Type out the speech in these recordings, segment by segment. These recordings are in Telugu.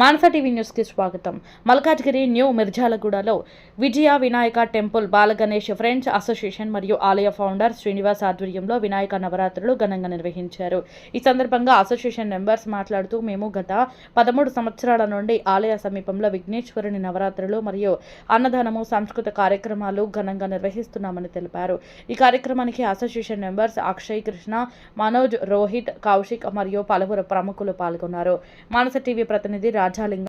మానస టీవీ న్యూస్కి స్వాగతం. Malkajgiri new మిర్జాలగూడలో Vijaya Vinayaka temple Balaganesh friends association మరియు ఆలయ ఫౌండర్ శ్రీనివాస్ ఆధ్వర్యంలో వినాయక నవరాత్రులు ఘనంగా నిర్వహించారు. ఈ సందర్భంగా అసోసియేషన్ మెంబర్స్ మాట్లాడుతూ మేము గత పదమూడు సంవత్సరాల నుండి ఆలయ సమీపంలో విఘ్నేశ్వరుని నవరాత్రులు మరియు అన్నదానము సాంస్కృతిక కార్యక్రమాలు ఘనంగా నిర్వహిస్తున్నామని తెలిపారు. ఈ కార్యక్రమానికి అసోసియేషన్ మెంబర్స్ అక్షయ్ కృష్ణ మనోజ్ రోహిత్ కౌశిక్ మరియు పలువురు ప్రముఖులు పాల్గొన్నారు. మానస టీవీ ప్రతినిధి రాజాలింగం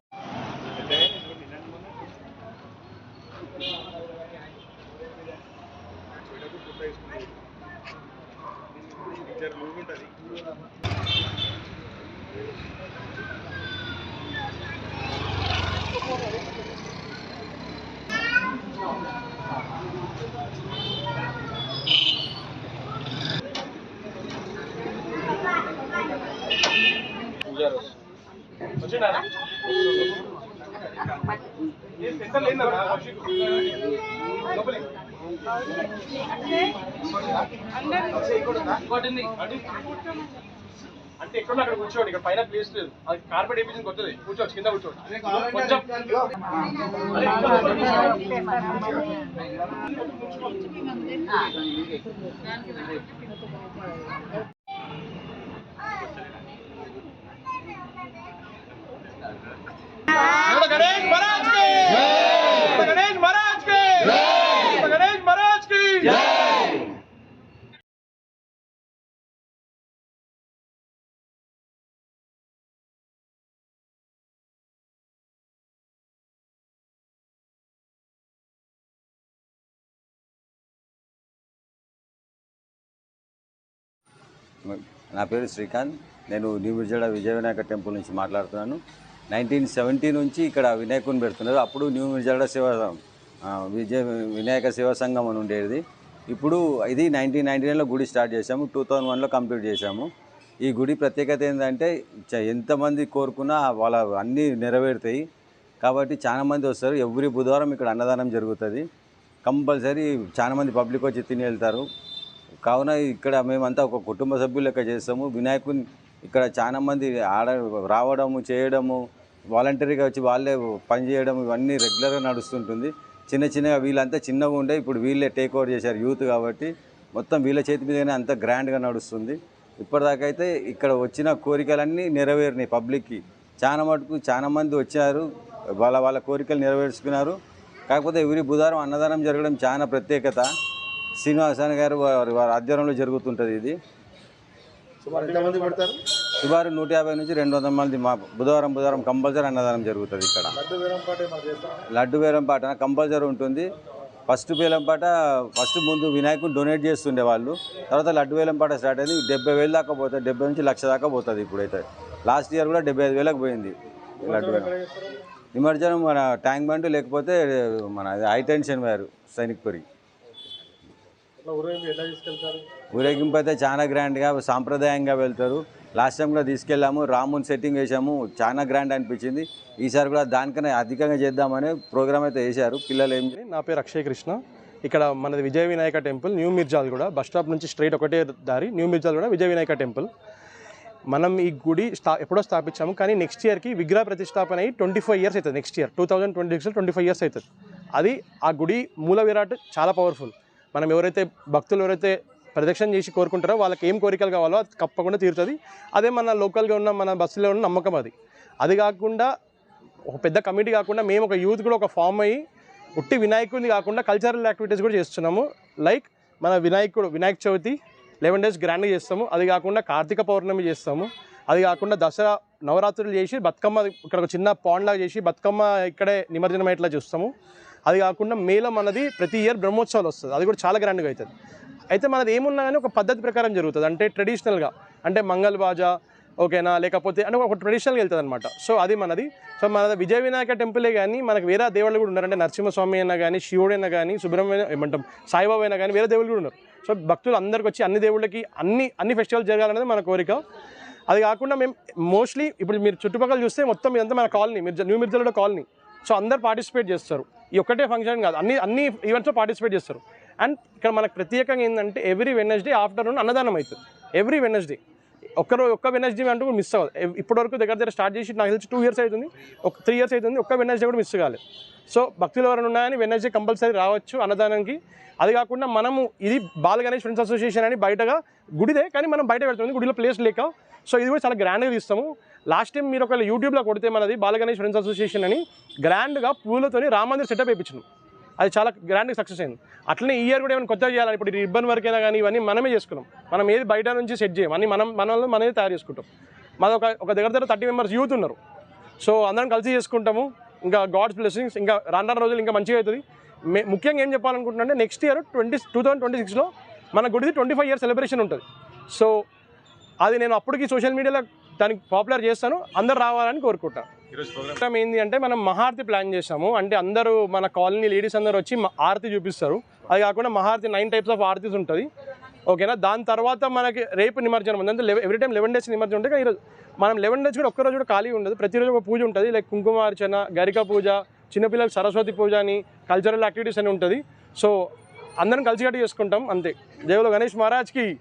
అంటే ఎక్కడ అక్కడ కూర్చోండి ఇక్కడ పైన ప్లేస్ లేదు. అది కార్పెట్ వేపించింది కొత్తది. కూర్చోవచ్చు కింద కూర్చోండి కొంచెం. నా పేరు శ్రీకాంత్. నేను న్యూ మిర్జాడ విజయ వినాయక టెంపుల్ నుంచి మాట్లాడుతున్నాను. నైన్టీన్ సెవెంటీ నుంచి ఇక్కడ వినాయకుని పెడుతున్నారు. అప్పుడు న్యూ మిర్జాడ సేవా విజయ వినాయక సేవా సంఘం అని ఉండేది. ఇప్పుడు ఇది నైన్టీన్ నైన్టీ నైన్లో గుడి స్టార్ట్ చేశాము. టూ థౌజండ్ వన్లో కంప్లీట్ చేశాము. ఈ గుడి ప్రత్యేకత ఏంటంటే చ- ఎంతమంది కోరుకున్నా వాళ్ళ అన్నీ నెరవేరుతాయి. కాబట్టి చాలామంది వస్తారు. ఎవ్రీ బుధవారం ఇక్కడ అన్నదానం జరుగుతుంది. కంపల్సరీ చాలామంది పబ్లిక్ వచ్చి తిని వెళ్తారు. కావున ఇక్కడ మేమంతా ఒక కుటుంబ సభ్యులు లెక్క చేస్తాము. వినాయకుని ఇక్కడ చాలా మంది ఆడ రావడము చేయడము వాలంటరీగా వచ్చి వాళ్ళే పని చేయడం ఇవన్నీ రెగ్యులర్గా నడుస్తుంటుంది. చిన్న చిన్నగా వీళ్ళంతా చిన్నగా ఉండే ఇప్పుడు వీళ్ళే టేక్ ఓవర్ చేశారు యూత్ కాబట్టి మొత్తం వీళ్ళ చేతి మీదనే అంత గ్రాండ్గా నడుస్తుంది. ఇప్పటిదాకా అయితే ఇక్కడ వచ్చిన కోరికలన్నీ నెరవేరినాయి పబ్లిక్కి. చాలా మటుకు చాలా మంది వచ్చారు వాళ్ళ వాళ్ళ కోరికలు నెరవేర్చుకున్నారు. కాకపోతే ఎవరి బుధవారం అన్నదానం జరగడం చాలా ప్రత్యేకత. శ్రీనివాసన్ గారు వారి వారి ఆధ్వర్యంలో జరుగుతుంటుంది ఇది. సుమారు నూట యాభై నుంచి రెండు వందల మంది మా బుధవారం బుధవారం కంపల్సరీ అన్నదానం జరుగుతుంది ఇక్కడ. లడ్డు వేలం పాట కంపల్సరీ ఉంటుంది. ఫస్ట్ వేలం పాట ఫస్ట్ ముందు వినాయకుని డొనేట్ చేస్తుండే వాళ్ళు. తర్వాత లడ్డు వేలం పాట స్టార్ట్ అయింది. డెబ్బై వేలు దాకా పోతుంది డెబ్బై నుంచి లక్ష దాకా పోతుంది ఇప్పుడైతే. లాస్ట్ ఇయర్ కూడా డెబ్బై ఐదు వేలకు పోయింది లడ్డు వేలం నిమజ్జనం మన ట్యాంక్ బండ్ లేకపోతే మన హై టెన్షన్ వేరు సైనిక్పురి ఊరేగింపు ఎట్లా తీసుకెళ్తారు? ఊరేగింపు అయితే చాలా గ్రాండ్గా సాంప్రదాయంగా వెళ్తారు. లాస్ట్ టైం కూడా తీసుకెళ్ళాము రాముని సెట్టింగ్ వేసాము చాలా గ్రాండ్ అనిపించింది. ఈసారి కూడా దానికన్నా అధికంగా చేద్దామని ప్రోగ్రామ్ అయితే వేశారు పిల్లలు ఏం నా పేరు అక్షయ్ కృష్ణ. ఇక్కడ మనది విజయ వినాయక టెంపుల్ న్యూ మిర్జాల్ కూడా. బస్ స్టాప్ నుంచి స్ట్రైట్ ఒకటే దారి న్యూ మిర్జాల్ కూడా విజయ వినాయక టెంపుల్. మనం ఈ గుడి స్థా ఎప్పుడో స్థాపించాము కానీ నెక్స్ట్ ఇయర్కి విగ్రహ ప్రతిష్టాపన అయ్యి ట్వంటీ ఫైవ్ ఇయర్స్ అవుతుంది next year. Two thousand twenty six twenty five years అవుతుంది. అది ఆ గుడి మూల విరాట్ చాలా పవర్ఫుల్ మనం ఎవరైతే భక్తులు ఎవరైతే ప్రదక్షిణ చేసి కోరుకుంటారో వాళ్ళకి ఏం కోరికలు కావాలో అది తప్పకుండా తీరుతుంది. అదే మన లోకల్గా ఉన్న మన బస్సులో ఉన్న నమ్మకం అది. అది కాకుండా ఒక పెద్ద కమిటీ కాకుండా మేము ఒక యూత్ కూడా ఒక ఫామ్ అయ్యి ఉట్టి వినాయకుడిని కాకుండా కల్చరల్ యాక్టివిటీస్ కూడా చేస్తున్నాము. లైక్ మన వినాయకుడు వినాయక చవితి లెవెన్ డేస్ గ్రాండ్గా చేస్తాము. అది కాకుండా కార్తీక పౌర్ణమి చేస్తాము. అది కాకుండా దసరా నవరాత్రులు చేసి బతుకమ్మ ఇక్కడ ఒక చిన్న పాండ్లాగా చేసి బతుకమ్మ ఇక్కడే నిమజ్జనం అయ్యేట్లా చూస్తాము. అది కాకుండా మేళం అన్నది ప్రతి ఇయర్ బ్రహ్మోత్సవాలు వస్తుంది. అది కూడా చాలా గ్రాండ్గా అవుతుంది. అయితే మనది ఏమున్నా కానీ ఒక పద్ధతి ప్రకారం జరుగుతుంది. అంటే ట్రెడిషనల్గా అంటే మంగళ బాజా ఓకేనా? లేకపోతే అంటే ఒక ట్రెడిషనల్గా వెళ్తుంది అనమాట సో అది మనది. సో మన విజయ వినాయక టెంపులే కానీ మనకు వేరే దేవుళ్ళు కూడా ఉన్నారంటే నరసింహస్వామి అయినా కానీ శివుడైనా కానీ సుబ్రహ్మణ్యం ఏమంటాం సాయిబాబా అయినా కానీ వేరే దేవుళ్ళు కూడా ఉన్నారు. సో భక్తులు అందరికి వచ్చి అన్ని దేవుళ్ళకి అన్ని అన్ని ఫెస్టివల్స్ జరగాలనేది మన కోరిక. అది కాకుండా మేము మోస్ట్లీ ఇప్పుడు మీరు చుట్టుపక్కల చూస్తే మొత్తం ఇదంతా మన కాలనీ మిర్జా న్యూ మిర్జాలో కాలనీ. సో అందరు పార్టిసిపేట్ చేస్తారు. ఈ ఒక్కటే ఫంక్షన్ కాదు. అన్ని అన్ని ఈవెంట్స్లో పార్టిసిపేట్ చేస్తారు. అండ్ ఇక్కడ మనకు ప్రత్యేకంగా ఏంటంటే ఎవ్రీ వెనస్డే ఆఫ్టర్నూన్ అన్నదానం అవుతుంది. ఎవ్రీ వెనస్డే ఒక్కరో ఒక్క వెనస్డే అంటూ మిస్ అవ్వదు. ఇప్పటివరకు దగ్గర దగ్గర స్టార్ట్ చేసి నాకు తెలిసి టూ ఇయర్స్ అవుతుంది ఒక త్రీ ఇయర్స్ అవుతుంది ఒక్క వెనస్డే కూడా మిస్ కాలేదు సో భక్తులు ఎవరైనా ఉన్నాయని వెనస్డే కంపల్సరీ రావచ్చు అన్నదానానికి. అది కాకుండా మనము ఇది బాల గణేష్ ఫ్రెండ్స్ అసోసియేషన్ అని బయటగా గుడిదే కానీ మనం బయట పెడుతుంది గుడిలో ప్లేస్ లేక. సో ఇది కూడా చాలా గ్రాండ్గా తీస్తాము. లాస్ట్ టైం మీరు ఒకవేళ యూట్యూబ్లో కొడితే మనది బాల గణేష్ ఫ్రెండ్స్ అసోసియేషన్ అని గ్రాండ్గా పూలతోని రామందిర్ సెటప్ వేయించినాం. అది చాలా గ్రాండ్గా సక్సెస్ అయింది. అట్లనే ఈ ఇయర్ కూడా ఏమైనా కొత్తగా చేయాలని ఇప్పుడు రిబ్బన్ వర్క్ అయినా కానీ ఇవన్నీ మనమే చేసుకున్నాం. మనం ఏది బయట నుంచి సెట్ చేయం. అన్ని మనం మన వాళ్ళు మనమే తయారు చేసుకుంటాం. మాది ఒక ఒక దగ్గర దగ్గర థర్టీ మెంబర్స్ యూత్ ఉన్నారు. సో అందరం కలిసి చేసుకుంటాము. ఇంకా గాడ్స్ బ్లెస్సింగ్స్ ఇంకా రాను రాను రోజులు ఇంకా మంచిగా అవుతుంది. మే ముఖ్యంగా ఏం చెప్పాలనుకుంటున్నా next year twenty two thousand twenty సిక్స్లో మన గుడిది ట్వంటీ ఫైవ్ ఇయర్ సెలబ్రేషన్ ఉంటుంది. సో అది నేను అప్పటికి సోషల్ మీడియాలో దానికి పాపులర్ చేస్తాను. అందరు రావాలని కోరుకుంటాను ప్రోగ్రామ్ ఏంది అంటే మనం మహారతి ప్లాన్ చేసాము అంటే అందరూ మన కాలనీ లేడీస్ అందరూ వచ్చి ఆరతి చూపిస్తారు. అది కాకుండా మహారతి నైన్ టైప్స్ ఆఫ్ ఆరతీస్ ఉంటుంది. ఓకేనా? దాని తర్వాత మనకి రేపు నిమజ్జనం ఉంది. అంటే ఎవ్రీ టైం లెవెన్ డేస్ నిమజ్జనం ఉంటుంది కానీ ఈరోజు మనం లెవెన్ డేస్ కూడా ఒక్కరోజు కూడా ఖాళీ ఉండదు. ప్రతిరోజు ఒక పూజ ఉంటుంది. లైక్ కుంకుమార్చన గరిక పూజ చిన్నపిల్లలకు సరస్వతి పూజ అని కల్చరల్ యాక్టివిటీస్ అని ఉంటుంది. సో అందరం కలిసికట్టు చేసుకుంటాం. అంతే. దేవుడు గణేష్ మహారాజ్కి.